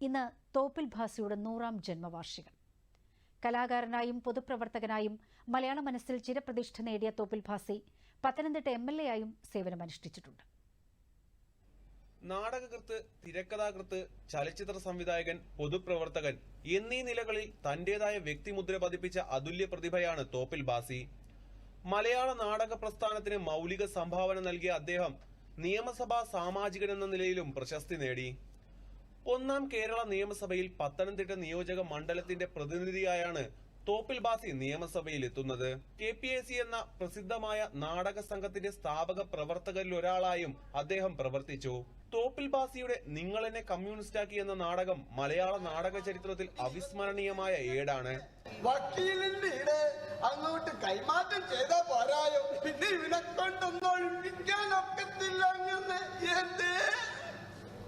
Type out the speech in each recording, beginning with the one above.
ഇന്ന് തോപ്പിൽ ഭാസിയുടെ നൂറാം ജന്മവാർഷികം. കലാകാരനായും പൊതുപ്രവർത്തകനായും മലയാള മനസ്സിൽ ചിരപ്രതിഷ്ഠ നേടിയ Thoppil Bhasi Pathanamthitta M L A ആയും സേവനമനുഷ്ഠിച്ചിട്ടുണ്ട്. നാടകകൃത്ത് തിരക്കഥാകൃത്ത് ചലച്ചിത്ര സംവിധായകൻ പൊതുപ്രവർത്തകൻ എന്നീ നിലകളിൽ തന്റേതായ വ്യക്തിമുദ്ര പതിപ്പിച്ച അതുല്യ പ്രതിഭയാണ് തോപ്പിൽ ബാസി മലയാള നാടക പ്രസ്ഥാനത്തിന് മൗലിക സംഭാവന നൽകിയ അദ്ദേഹം നിയമസഭാ സാമാജികൻ എന്ന നിലയിലും പ്രശസ്തി നേടി. ഒന്നാം കേരള നിയമസഭയിൽ പത്തനംതിട്ട നിയോജക മണ്ഡലത്തിന്റെ പ്രതിനിധിയായാണ് തോപ്പിൽ ബാസി നിയമസഭയിൽ എത്തുന്നത്. കെ പി എ സി എന്ന പ്രസിദ്ധമായ നാടക സംഘത്തിന്റെ സ്ഥാപക പ്രവർത്തകരിൽ ഒരാളായും അദ്ദേഹം പ്രവർത്തിച്ചു. തോപ്പിൽ ബാസിയുടെ നിങ്ങളെന്നെ കമ്മ്യൂണിസ്റ്റാക്കി എന്ന നാടകം മലയാള നാടക ചരിത്രത്തിൽ അവിസ്മരണീയമായ ഏടാണ്. വക്കീലിന്റെ അങ്ങോട്ട് കൈമാറ്റം ചെയ്താ പോരായോ? പിന്നെ ഇവനെ കൊണ്ടൊന്നും എന്തേ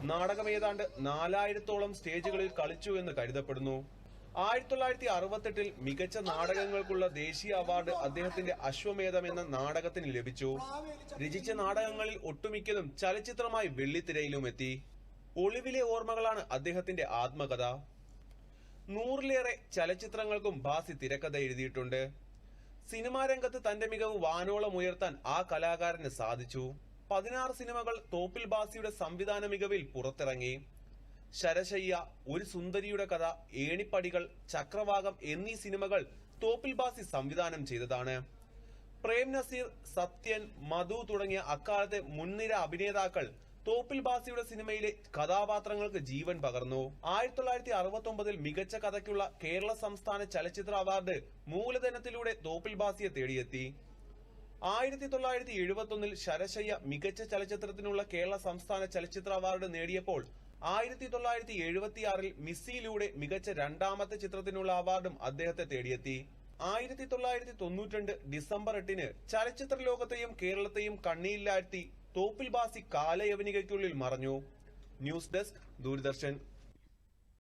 നാടകം ഏതാണ്ട് നാലായിരത്തോളം സ്റ്റേജുകളിൽ കളിച്ചു എന്ന് കരുതപ്പെടുന്നു. ആയിരത്തി തൊള്ളായിരത്തി അറുപത്തെട്ടിൽ മികച്ച നാടകങ്ങൾക്കുള്ള ദേശീയ അവാർഡ് അദ്ദേഹത്തിന്റെ അശ്വമേധം എന്ന നാടകത്തിന് ലഭിച്ചു. രചിച്ച നാടകങ്ങളിൽ ഒട്ടുമിക്കതും ചലച്ചിത്രമായി വെള്ളിത്തിരയിലും എത്തി. ഒളിവിലെ ഓർമ്മകളാണ് അദ്ദേഹത്തിന്റെ ആത്മകഥ. നൂറിലേറെ ചലച്ചിത്രങ്ങൾക്കും ബാസി തിരക്കഥ എഴുതിയിട്ടുണ്ട്. സിനിമാ രംഗത്ത് തന്റെ മികവ് വാനോളം ഉയർത്താൻ ആ കലാകാരന് സാധിച്ചു. പതിനാറ് സിനിമകൾ തോപ്പിൽ ബാസിയുടെ സംവിധാന മികവിൽ പുറത്തിറങ്ങി. ശരശയ്യ ഒരു സുന്ദരിയുടെ കഥ ഏണിപ്പടികൾ ചക്രവാകം എന്നീ സിനിമകൾ തോപ്പിൽ ബാസി സംവിധാനം ചെയ്തതാണ്. പ്രേം നസീർ സത്യൻ മധു തുടങ്ങിയ അക്കാലത്തെ മുൻനിര അഭിനേതാക്കൾ തോപ്പിൽ ബാസിയുടെ സിനിമയിലെ കഥാപാത്രങ്ങൾക്ക് ജീവൻ പകർന്നു. ആയിരത്തി തൊള്ളായിരത്തി അറുപത്തി ഒമ്പതിൽ മികച്ച കഥയ്ക്കുള്ള കേരള സംസ്ഥാന ചലച്ചിത്ര അവാർഡ് മൂലധനത്തിലൂടെ തോപ്പിൽ ബാസിയെ തേടിയെത്തി. ആയിരത്തി തൊള്ളായിരത്തി എഴുപത്തി ഒന്നിൽ ശരശയ്യ മികച്ച ചലച്ചിത്രത്തിനുള്ള കേരള സംസ്ഥാന ചലച്ചിത്ര അവാർഡ് നേടിയപ്പോൾ ആയിരത്തി തൊള്ളായിരത്തി എഴുപത്തിയാറിൽ മിസ്സിയിലൂടെ മികച്ച രണ്ടാമത്തെ ചിത്രത്തിനുള്ള അവാർഡും അദ്ദേഹത്തെ തേടിയെത്തി. ആയിരത്തി തൊള്ളായിരത്തി തൊണ്ണൂറ്റിരണ്ട് ഡിസംബർ എട്ടിന് ചലച്ചിത്ര ലോകത്തെയും കേരളത്തെയും കണ്ണിയില്ലാഴ്ത്തി തോപ്പിൽ ബാസി കാലയവനികയ്ക്കുള്ളിൽ മറഞ്ഞു. News desk Doordarshan.